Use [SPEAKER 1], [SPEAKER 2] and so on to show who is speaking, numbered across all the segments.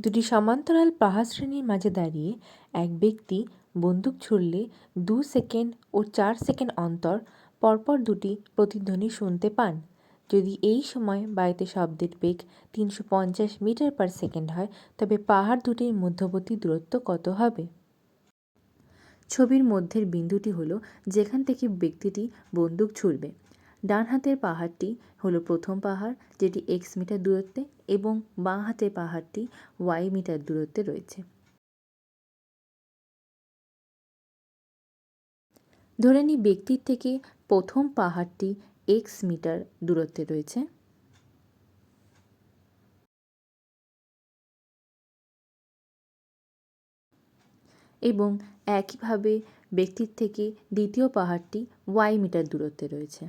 [SPEAKER 1] দুটি সমান্তরাল পাহাড় শ্রেণির মাঝে দাঁড়িয়ে এক ব্যক্তি বন্দুক ছুড়লে দু সেকেন্ড ও চার সেকেন্ড অন্তর পরপর দুটি প্রতিধ্বনি শুনতে পান। যদি এই সময় বায়ুতে শব্দের বেগ তিনশো পঞ্চাশ মিটার পার সেকেন্ড হয়, তবে পাহাড় দুটির মধ্যবর্তী দূরত্ব কত হবে? ছবির মধ্যের বিন্দুটি হলো যেখান থেকে ব্যক্তিটি বন্দুক ছুড়বে। ডান হাতের পাহাড়টি হলো প্রথম পাহাড়, যেটি এক্স মিটার দূরত্বে এবং বাঁ হাতের পাহাড়টি ওয়াই মিটার দূরত্বে রয়েছে। ধরে নিই ব্যক্তির থেকে প্রথম পাহাড়টি এক্স মিটার দূরত্বে রয়েছে। এবং একইভাবে ব্যক্তির থেকে দ্বিতীয় পাহাড়টি ওয়াই মিটার দূরত্বে রয়েছে।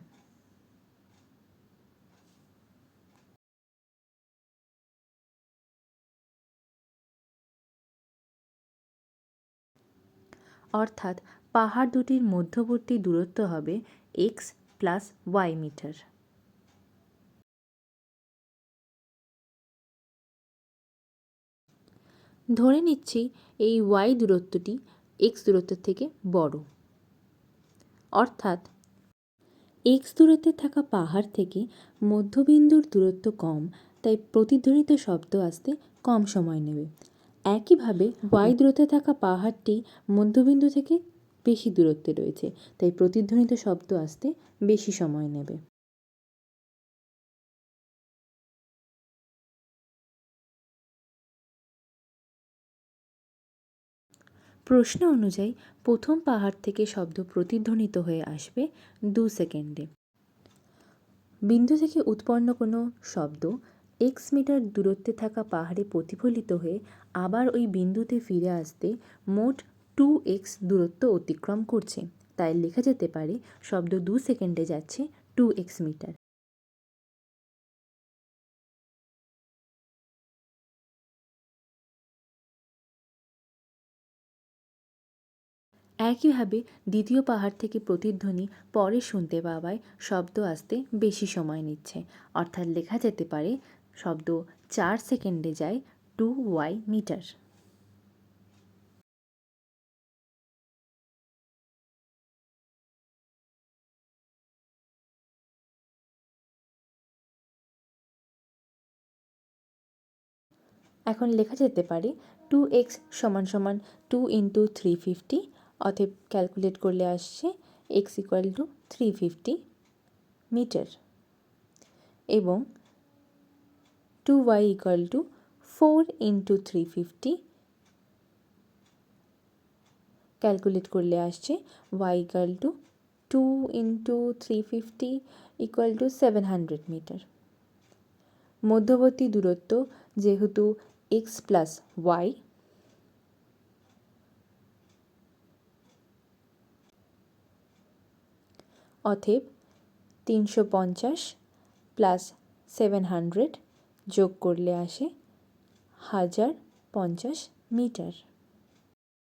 [SPEAKER 1] অর্থাৎ পাহাড় দুটির মধ্যবর্তী দূরত্ব হবে এক্স প্লাস ওয়াই মিটার ধরে নিচ্ছি এই ওয়াই দূরত্বটি এক্স দূরত্বের থেকে বড়। অর্থাৎ এক্স দূরত্বে থাকা পাহাড় থেকে মধ্যবিন্দুর দূরত্ব কম, তাই প্রতিধ্বনিত শব্দ আসতে কম সময় নেবে। একইভাবে ওয়াই দূরত্বে থাকা পাহাড়টি মধ্যবিন্দু থেকে বেশি দূরত্বে রয়েছে, তাই প্রতিধ্বনিত শব্দ আসতে বেশি সময় নেবে। প্রশ্ন অনুযায়ী, প্রথম পাহাড় থেকে শব্দ প্রতিধ্বনিত হয়ে আসবে দু সেকেন্ডে। বিন্দু থেকে উৎপন্ন কোনো শব্দ এক্স মিটার দূরত্বে থাকা পাহাড়ে প্রতিফলিত হয়ে আবার ওই বিন্দুতে ফিরে আসতে মোট টু এক্স দূরত্ব অতিক্রম করছে। তাই লেখা যেতে পারে, শব্দ দু সেকেন্ডে যাচ্ছে টু এক্স মিটার একইভাবে দ্বিতীয় পাহাড় থেকে প্রতিধ্বনি পরে শুনতে পাওয়ায় শব্দ আসতে বেশি সময় নিচ্ছে। অর্থাৎ লেখা যেতে পারে শব্দ চার সেকেন্ডে যায় টু ওয়াই মিটার। এখন লেখা যেতে পারে টু এক্স সমান সমান টু ইন্টু থ্রি ফিফটি, অতএব ক্যালকুলেট করলে আসছে x equal to three fifty meter. এবং two y equal to four into three fifty calculate করলে আসছে y equal to two into three fifty equal to seven hundred meter মধ্যবর্তী দূরত্ব যেহেতু x plus Y অথেব তিনশো পঞ্চাশ প্লাস সেভেন হান্ড্রেড যোগ করলে আসে হাজার পঞ্চাশ মিটার।